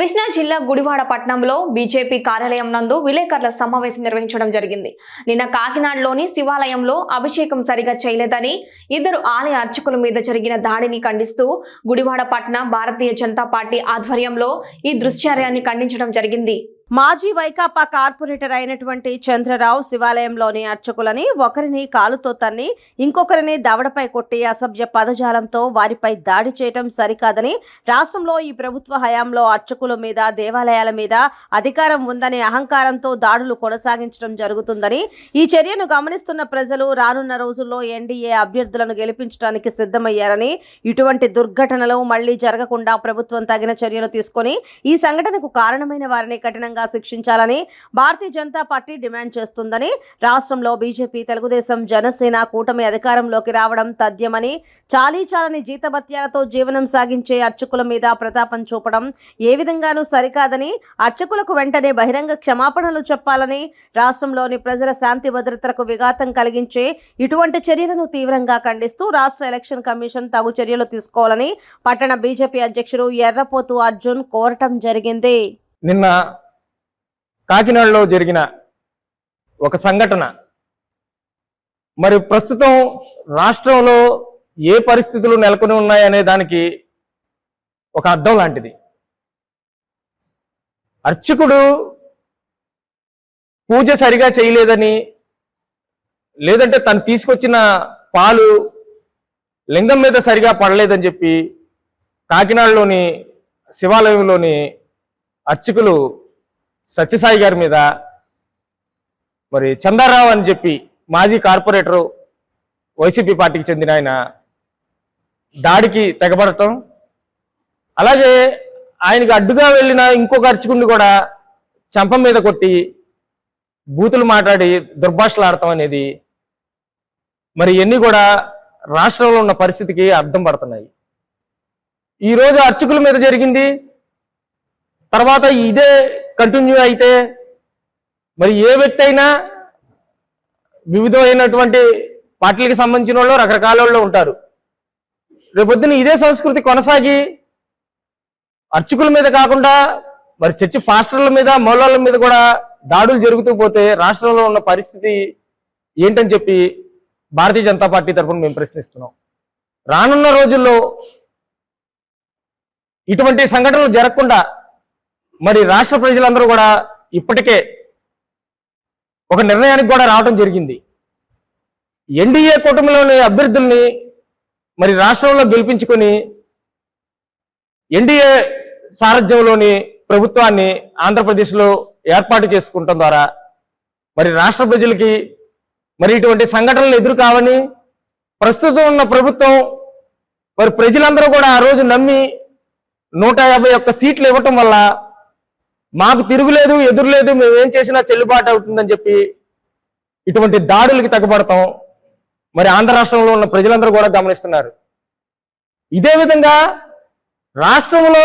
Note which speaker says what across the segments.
Speaker 1: కృష్ణా జిల్లా గుడివాడ పట్టణంలో బీజేపీ కార్యాలయం నందు విలేకరుల సమావేశం నిర్వహించడం జరిగింది. నిన్న కాకినాడలోని శివాలయంలో అభిషేకం సరిగా చేయలేదని ఇద్దరు ఆలయ అర్చకుల మీద జరిగిన దాడిని ఖండిస్తూ గుడివాడ పట్టణ భారతీయ జనతా పార్టీ ఆధ్వర్యంలో ఈ దృశ్యార్యాన్ని ఖండించడం జరిగింది.
Speaker 2: మాజీ వైకాపా కార్పొరేటర్ అయినటువంటి చంద్రరావు శివాలయంలోని అర్చకులని ఒకరిని కాలుతో తన్ని ఇంకొకరిని దవడపై కొట్టి అసభ్య పదజాలంతో వారిపై దాడి చేయటం సరికాదని రాష్ట్రంలో ఈ ప్రభుత్వ హయాంలో అర్చకుల మీద దేవాలయాల మీద అధికారం ఉందనే అహంకారంతో దాడులు కొనసాగించడం జరుగుతుందని ఈ చర్యను గమనిస్తున్న ప్రజలు రానున్న రోజుల్లో ఎన్డీఏ అభ్యర్థులను గెలిపించడానికి సిద్ధమయ్యారని ఇటువంటి దుర్ఘటనలు మళ్ళీ జరగకుండా ప్రభుత్వం తగిన చర్యలు తీసుకొని ఈ సంఘటనకు కారణమైన వారిని కఠినంగా శిక్షించాలని భారతీయ జనతా పార్టీ డిమాండ్ చేస్తుందని రాష్ట్రంలో బీజేపీ తెలుగుదేశం జనసేన కూటమి అధికారంలోకి రావడం తథ్యమని చాలీ చాలని జీతభత్యాలతో జీవనం సాగించే అర్చకుల మీద ప్రతాపం చూపడం ఏ విధంగానూ సరికాదని అర్చకులకు వెంటనే బహిరంగ క్షమాపణలు చెప్పాలని రాష్ట్రంలోని ప్రజల శాంతి భద్రతలకు విఘాతం కలిగించే ఇటువంటి చర్యలను తీవ్రంగా ఖండిస్తూ రాష్ట్ర ఎలక్షన్ కమిషన్ తగు చర్యలు తీసుకోవాలని పట్టణ బీజేపీ అధ్యక్షుడు ఎర్రపోతు అర్జున్ కోరటం జరిగింది.
Speaker 3: నిన్న కాకినాడలో జరిగిన ఒక సంఘటన. మరి ప్రస్తుతం రాష్ట్రంలో ఏ పరిస్థితులు నెలకొని ఉన్నాయనే దానికి ఒక అర్థం లాంటిది. అర్చకుడు పూజ సరిగా చేయలేదని లేదంటే తను తీసుకొచ్చిన పాలు లింగం మీద సరిగా పడలేదని చెప్పి కాకినాడలోని శివాలయంలోని అర్చకులు సత్యసాయి గారి మీద మరి చందారావు అని చెప్పి మాజీ కార్పొరేటరు వైసీపీ పార్టీకి చెందిన ఆయన దాడికి తెగబడటం. అలాగే ఆయనకు అడ్డుగా వెళ్ళిన ఇంకొక అర్చకుడిని కూడా చంప మీద కొట్టి బూతులు మాట్లాడి దుర్భాషలు ఆడటం అనేది మరి ఇవన్నీ కూడా రాష్ట్రంలో ఉన్న పరిస్థితికి అర్థం పడుతున్నాయి. ఈరోజు అర్చకుల మీద జరిగింది తర్వాత ఇదే కంటిన్యూ అయితే మరి ఏ వ్యక్తి అయినా వివిధమైనటువంటి పార్టీలకు సంబంధించిన వాళ్ళు రకరకాల వాళ్ళు ఉంటారు. రేపొద్దున ఇదే సంస్కృతి కొనసాగి అర్చకుల మీద కాకుండా మరి చర్చి ఫాస్టర్ల మీద మౌలాల మీద కూడా దాడులు జరుగుతూ పోతే రాష్ట్రంలో ఉన్న పరిస్థితి ఏంటని చెప్పి భారతీయ జనతా పార్టీ తరఫున మేము ప్రశ్నిస్తున్నాం. రానున్న రోజుల్లో ఇటువంటి సంఘటనలు జరగకుండా మరి రాష్ట్ర ప్రజలందరూ కూడా ఇప్పటికే ఒక నిర్ణయానికి కూడా రావడం జరిగింది. ఎన్డీఏ కూటమిలోని అభ్యర్థుల్ని మరి రాష్ట్రంలో గెలిపించుకొని ఎన్డీఏ సారథ్యంలోని ప్రభుత్వాన్ని ఆంధ్రప్రదేశ్లో ఏర్పాటు చేసుకుంటం ద్వారా మరి రాష్ట్ర ప్రజలకి మరి ఇటువంటి సంఘటనలు ఎదురు కావని ప్రస్తుతం ఉన్న ప్రభుత్వం మరి ప్రజలందరూ కూడా ఆ రోజు నమ్మి నూట యాభై ఒక్క సీట్లు ఇవ్వటం వల్ల మాకు తిరుగులేదు ఎదురులేదు మేము ఏం చేసినా చెల్లుబాటు అవుతుందని చెప్పి ఇటువంటి దాడులకి తగ్గబడతాం మరి ఆంధ్ర రాష్ట్రంలో ఉన్న ప్రజలందరూ కూడా గమనిస్తున్నారు. ఇదే విధంగా రాష్ట్రంలో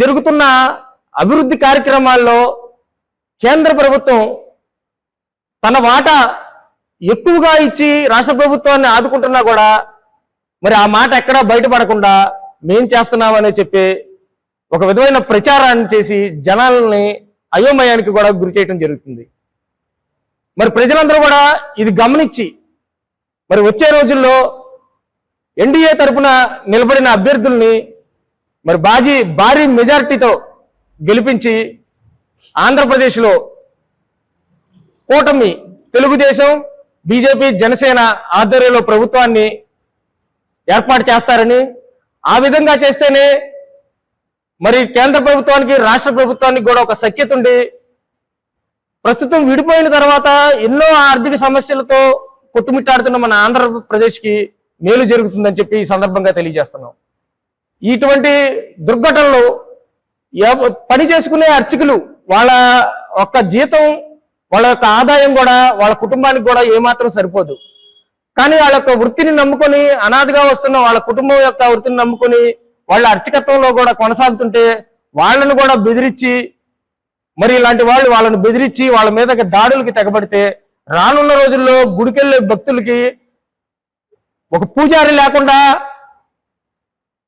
Speaker 3: జరుగుతున్న అభివృద్ధి కార్యక్రమాల్లో కేంద్ర ప్రభుత్వం తన వాటా ఎక్కువగా ఇచ్చి రాష్ట్ర ప్రభుత్వాన్ని ఆదుకుంటున్నా కూడా మరి ఆ మాట ఎక్కడా బయటపడకుండా మేం చేస్తున్నామని చెప్పి ఒక విధమైన ప్రచారాన్ని చేసి జనాలని అయోమయానికి కూడా గురి చేయటం జరుగుతుంది. మరి ప్రజలందరూ కూడా ఇది గమనించి మరి వచ్చే రోజుల్లో ఎన్డీఏ తరపున నిలబడిన అభ్యర్థుల్ని మరి బాజీ భారీ మెజారిటీతో గెలిపించి ఆంధ్రప్రదేశ్లో కూటమి తెలుగుదేశం బీజేపీ జనసేన ఆధ్వర్యంలో ప్రభుత్వాన్ని ఏర్పాటు చేస్తారని ఆ విధంగా చేస్తేనే మరి కేంద్ర ప్రభుత్వానికి రాష్ట్ర ప్రభుత్వానికి కూడా ఒక సఖ్యత ఉండి ప్రస్తుతం విడిపోయిన తర్వాత ఎన్నో ఆర్థిక సమస్యలతో కొట్టుమిట్టాడుతున్న మన ఆంధ్రప్రదేశ్కి మేలు జరుగుతుందని చెప్పి ఈ సందర్భంగా తెలియజేస్తున్నాం. ఇటువంటి దుర్ఘటనలు పని చేసుకునే అర్చకులు వాళ్ళ ఒక్క జీతం వాళ్ళ యొక్క ఆదాయం కూడా వాళ్ళ కుటుంబానికి కూడా ఏమాత్రం సరిపోదు. కానీ వాళ్ళ యొక్క వృత్తిని నమ్ముకొని అనాథగా వస్తున్న వాళ్ళ కుటుంబం యొక్క వృత్తిని నమ్ముకొని వాళ్ళ అర్చకత్వంలో కూడా కొనసాగుతుంటే వాళ్ళను కూడా బెదిరించి మరి ఇలాంటి వాళ్ళు వాళ్ళని బెదిరించి వాళ్ళ మీద దాడులకి తెగబడితే రానున్న రోజుల్లో గుడికెళ్ళే భక్తులకి ఒక పూజారి లేకుండా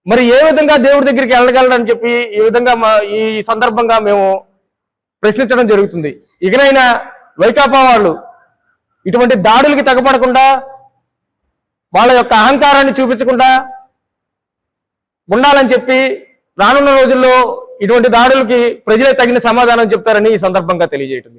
Speaker 3: మరి ఏ విధంగా దేవుడి దగ్గరికి వెళ్ళగలడని చెప్పి ఈ విధంగా మా ఈ సందర్భంగా మేము ప్రశ్నించడం జరుగుతుంది. ఇకనైనా వైకాపా వాళ్ళు ఇటువంటి దాడులకి తగపడకుండా వాళ్ళ యొక్క అహంకారాన్ని చూపించకుండా ఉండాలని చెప్పి రానున్న రోజుల్లో ఇటువంటి దాడులకి ప్రజలే తగిన సమాధానం చెప్తారని ఈ సందర్భంగా తెలియజేయటం